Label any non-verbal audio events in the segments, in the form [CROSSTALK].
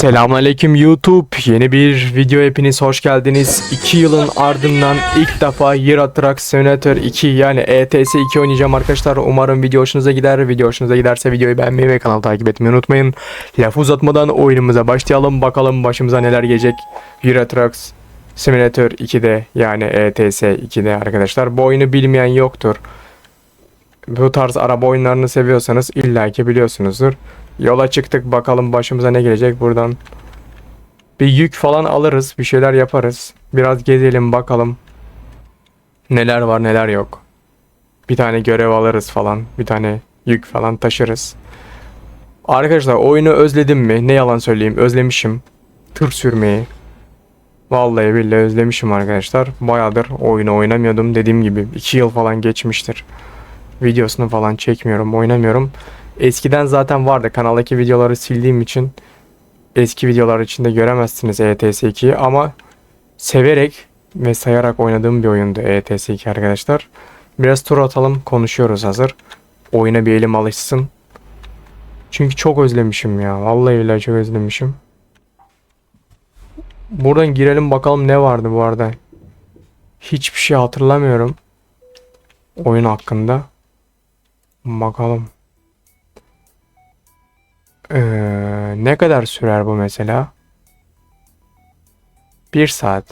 Selamünaleyküm YouTube. Yeni bir video hepiniz hoş geldiniz. 2 yılın ardından ilk defa Euro Truck Simulator 2 yani ETS 2 oynayacağım arkadaşlar. Umarım video hoşunuza gider. Video hoşunuza giderse videoyu beğenmeyi ve kanalı takip etmeyi unutmayın. Lafı uzatmadan oyunumuza başlayalım. Bakalım başımıza neler gelecek. Euro Truck Simulator 2'de yani ETS 2'de arkadaşlar. Bu oyunu bilmeyen yoktur. Bu tarz araba oyunlarını seviyorsanız illaki biliyorsunuzdur. Yola çıktık bakalım başımıza ne gelecek buradan. Bir yük falan alırız, bir şeyler yaparız. Biraz gezelim bakalım. Neler var neler yok. Bir tane görev alırız falan. Bir tane yük falan taşırız. Arkadaşlar oyunu özledim mi? Ne yalan söyleyeyim özlemişim. Tır sürmeyi. Vallahi billahi özlemişim arkadaşlar. Bayağıdır oyunu oynamıyordum. Dediğim gibi 2 yıl falan geçmiştir. Videosunu falan çekmiyorum, oynamıyorum. Eskiden zaten vardı. Kanaldaki videoları sildiğim için eski videolar içinde göremezsiniz E ETS 2'yi ama severek ve sayarak oynadığım bir oyundu ETS 2 arkadaşlar. Biraz tur atalım, konuşuyoruz hazır. Oyuna bir elim alışsın. Çünkü çok özlemişim ya. Vallahi billahi çok özlemişim. Buradan girelim bakalım ne vardı bu arada. Hiçbir şey hatırlamıyorum. Oyun hakkında. Bakalım. Ee, ne kadar sürer bu mesela? Bir saat.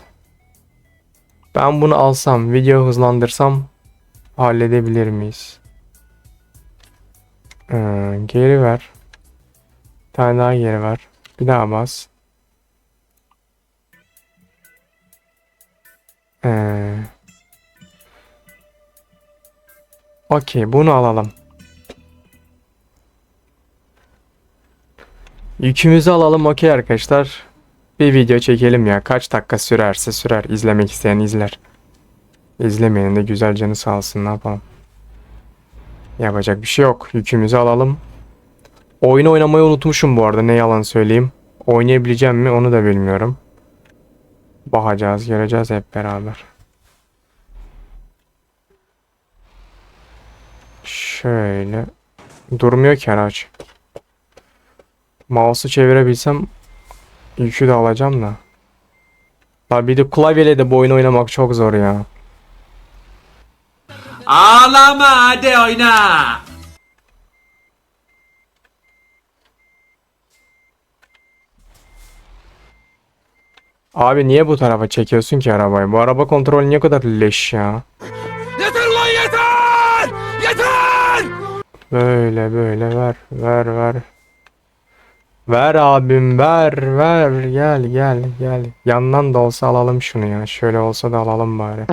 Ben bunu alsam, video hızlandırsam halledebilir miyiz? Ee, geri ver. Bir tane daha geri ver. Bir daha bas. Ee, Okey, bunu alalım. Yükümüzü alalım okey arkadaşlar. Bir video çekelim ya. Kaç dakika sürerse sürer. İzlemek isteyen izler. İzlemeyenin de güzel canı sağ olsun ne yapalım. Yapacak bir şey yok. Yükümüzü alalım. Oyunu oynamayı unutmuşum bu arada ne yalan söyleyeyim. Oynayabileceğim mi onu da bilmiyorum. Bakacağız göreceğiz hep beraber. Şöyle. Durmuyor ki araç. Mouse'u çevirebilsem yükü de alacağım da. La bir de klavyeyle de bu oyunu oynamak çok zor ya. Ağlama hadi oyna. Abi niye bu tarafa çekiyorsun ki arabayı? Bu araba kontrolü niye kadar leş ya? Yeter lan yeter! Yeter! Böyle böyle ver ver ver. Ver abim ver ver gel gel gel. Yandan da olsa alalım şunu ya. Şöyle olsa da alalım bari.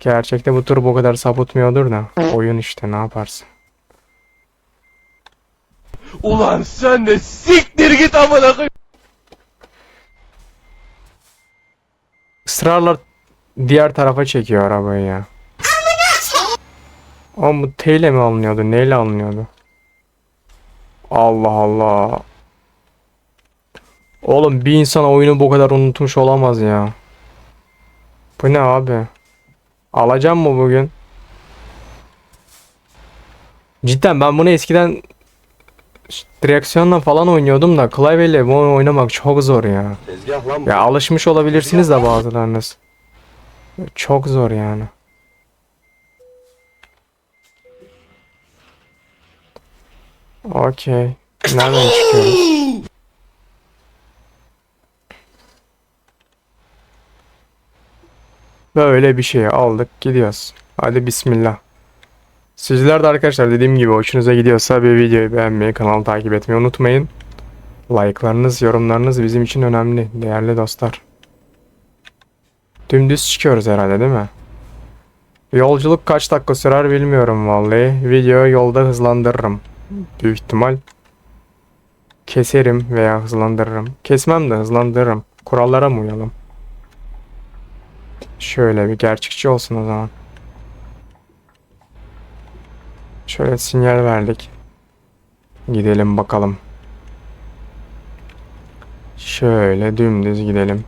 Gerçekte bu tur bu kadar sapıtmıyordur da. Oyun işte ne yaparsın. Ulan sen de siktir git amına koy. Israrla diğer tarafa çekiyor arabayı ya. Ama bu T ile mi alınıyordu? Neyle alınıyordu? Allah Allah. Oğlum bir insan oyunu bu kadar unutmuş olamaz ya. Bu ne abi? Alacağım mı bugün? Cidden ben bunu eskiden direksiyonla falan oynuyordum da klavyeyle bunu oynamak çok zor ya. Ya alışmış olabilirsiniz de bazılarınız. Çok zor yani. Okey. Nereden çıkıyoruz? Böyle bir şey aldık gidiyoruz. Hadi bismillah. Sizler de arkadaşlar dediğim gibi hoşunuza gidiyorsa bir videoyu beğenmeyi, kanalı takip etmeyi unutmayın. Like'larınız, yorumlarınız bizim için önemli değerli dostlar. Dümdüz çıkıyoruz herhalde değil mi? Yolculuk kaç dakika sürer bilmiyorum vallahi. Videoyu yolda hızlandırırım. Büyük ihtimal. Keserim veya hızlandırırım. Kesmem de hızlandırırım. Kurallara mı uyalım? Şöyle bir gerçekçi olsun o zaman. Şöyle sinyal verdik. Gidelim bakalım. Şöyle dümdüz gidelim.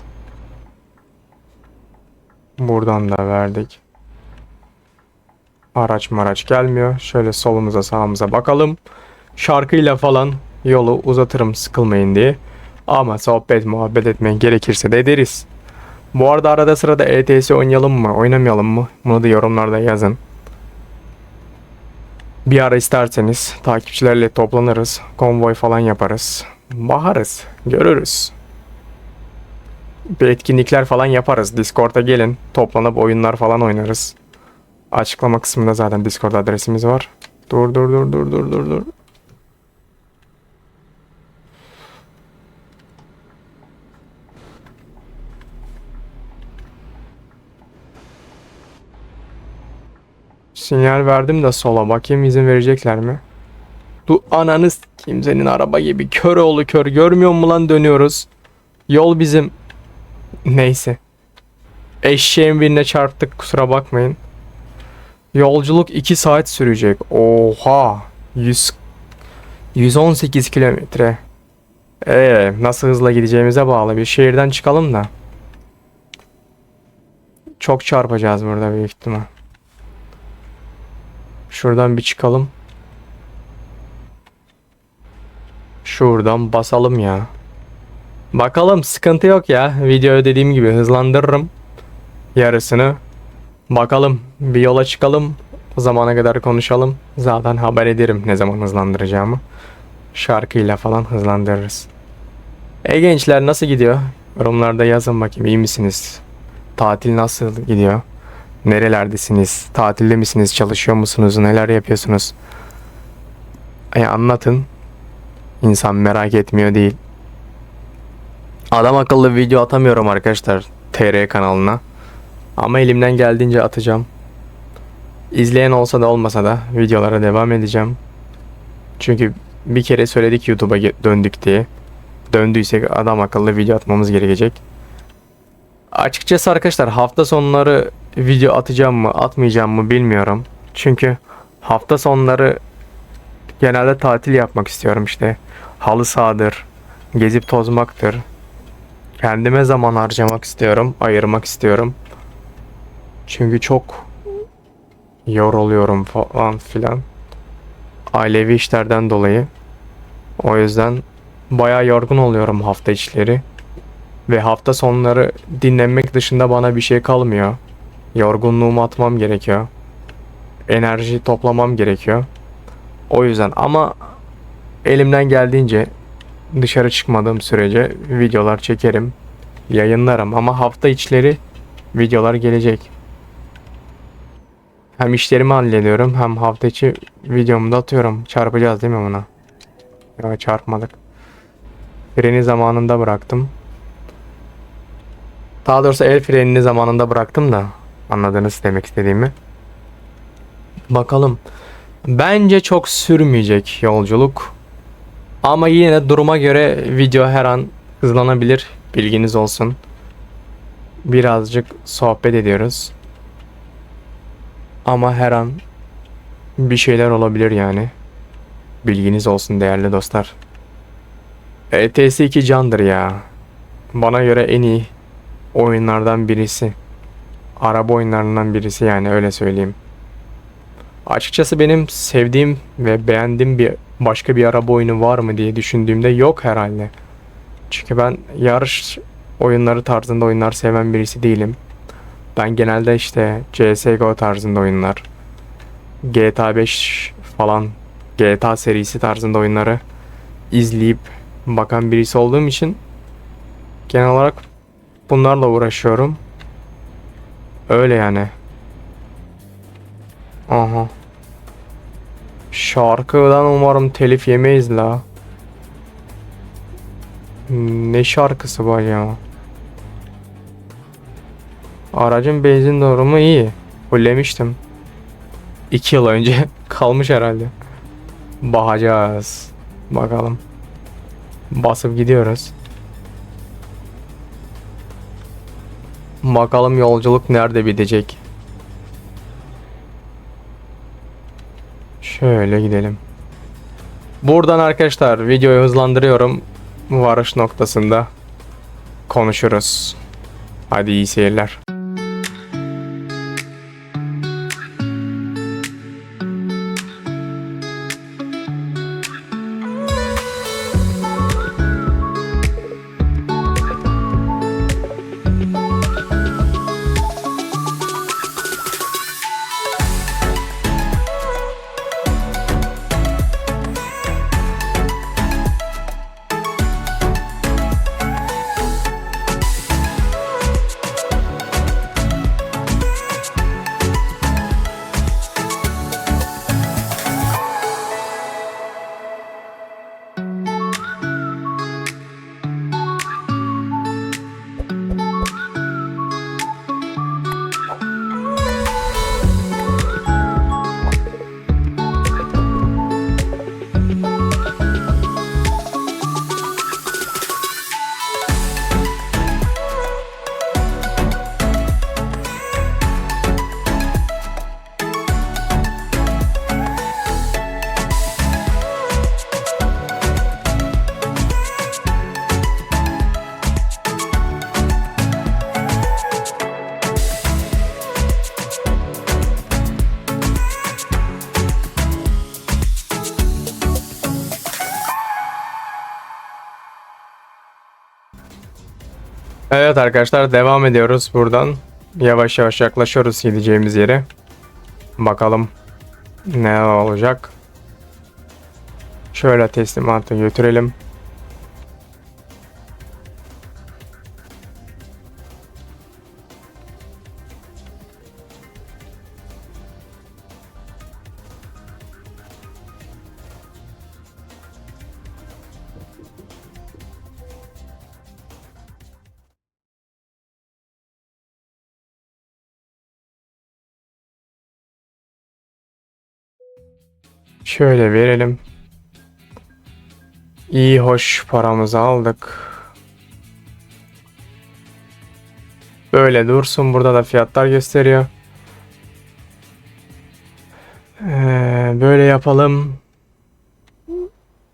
Buradan da verdik. Araç maraç gelmiyor. Şöyle solumuza sağımıza bakalım. Şarkıyla falan yolu uzatırım sıkılmayın diye. Ama sohbet muhabbet etmek gerekirse de ederiz. Bu arada arada sırada ETS oynayalım mı oynamayalım mı? Bunu da yorumlarda yazın. Bir ara isterseniz takipçilerle toplanırız. Konvoy falan yaparız. Baharız. Görürüz. Bir etkinlikler falan yaparız. Discord'a gelin. Toplanıp oyunlar falan oynarız. Açıklama kısmında zaten Discord adresimiz var. Dur dur dur dur dur dur dur. Sinyal verdim de sola bakayım izin verecekler mi? Du ananız kimsenin araba gibi kör oğlu kör görmüyor mu lan dönüyoruz. Yol bizim. Neyse. Eşeğin birine çarptık kusura bakmayın. Yolculuk 2 saat sürecek. Oha. 100 118 kilometre. Ee, nasıl hızla gideceğimize bağlı. Bir şehirden çıkalım da. Çok çarpacağız burada büyük ihtimal. Şuradan bir çıkalım. Şuradan basalım ya. Bakalım sıkıntı yok ya. Videoyu dediğim gibi hızlandırırım. Yarısını. Bakalım bir yola çıkalım. O zamana kadar konuşalım. Zaten haber ederim ne zaman hızlandıracağımı. Şarkıyla falan hızlandırırız. E gençler nasıl gidiyor? Yorumlarda yazın bakayım iyi misiniz? Tatil nasıl gidiyor? Nerelerdesiniz? Tatilde misiniz? Çalışıyor musunuz? Neler yapıyorsunuz? Ay anlatın. İnsan merak etmiyor değil. Adam akıllı video atamıyorum arkadaşlar TR kanalına. Ama elimden geldiğince atacağım. İzleyen olsa da olmasa da videolara devam edeceğim. Çünkü bir kere söyledik YouTube'a döndük diye. Döndüysek adam akıllı video atmamız gerekecek. Açıkçası arkadaşlar hafta sonları video atacağım mı atmayacağım mı bilmiyorum. Çünkü hafta sonları genelde tatil yapmak istiyorum işte. Halı sahadır, gezip tozmaktır. Kendime zaman harcamak istiyorum, ayırmak istiyorum. Çünkü çok yoruluyorum falan filan. Ailevi işlerden dolayı. O yüzden bayağı yorgun oluyorum hafta içleri. Ve hafta sonları dinlenmek dışında bana bir şey kalmıyor. Yorgunluğumu atmam gerekiyor. Enerji toplamam gerekiyor. O yüzden ama elimden geldiğince dışarı çıkmadığım sürece videolar çekerim. Yayınlarım ama hafta içleri videolar gelecek. Hem işlerimi hallediyorum hem hafta içi videomu da atıyorum. Çarpacağız değil mi buna? Yok çarpmadık. Freni zamanında bıraktım. Daha doğrusu el frenini zamanında bıraktım da anladınız demek istediğimi. Bakalım. Bence çok sürmeyecek yolculuk. Ama yine de duruma göre video her an hızlanabilir. Bilginiz olsun. Birazcık sohbet ediyoruz. Ama her an bir şeyler olabilir yani. Bilginiz olsun değerli dostlar. ETS 2 candır ya. Bana göre en iyi oyunlardan birisi. Araba oyunlarından birisi yani öyle söyleyeyim. Açıkçası benim sevdiğim ve beğendiğim bir başka bir araba oyunu var mı diye düşündüğümde yok herhalde. Çünkü ben yarış oyunları tarzında oyunlar seven birisi değilim. Ben genelde işte CSGO tarzında oyunlar, GTA 5 falan, GTA serisi tarzında oyunları izleyip bakan birisi olduğum için genel olarak bunlarla uğraşıyorum. Öyle yani. Aha. Şarkıdan umarım telif yemeyiz la. Ne şarkısı bu ya? Aracın benzin durumu iyi. Fullemiştim. 2 yıl önce [LAUGHS] kalmış herhalde. Bakacağız. Bakalım. Basıp gidiyoruz. Bakalım yolculuk nerede bitecek. Şöyle gidelim. Buradan arkadaşlar videoyu hızlandırıyorum. Varış noktasında konuşuruz. Hadi iyi seyirler. Evet arkadaşlar devam ediyoruz buradan. Yavaş yavaş yaklaşıyoruz gideceğimiz yere. Bakalım ne olacak. Şöyle teslimatı götürelim. Şöyle verelim. İyi hoş paramızı aldık. Böyle dursun. Burada da fiyatlar gösteriyor. Ee, böyle yapalım.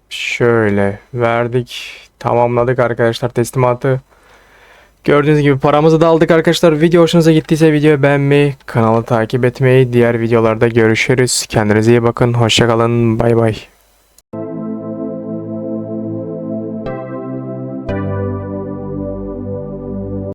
Şöyle verdik. Tamamladık arkadaşlar teslimatı. Gördüğünüz gibi paramızı da aldık arkadaşlar. Video hoşunuza gittiyse videoyu beğenmeyi, kanalı takip etmeyi, diğer videolarda görüşürüz. Kendinize iyi bakın. Hoşçakalın. Bay bay.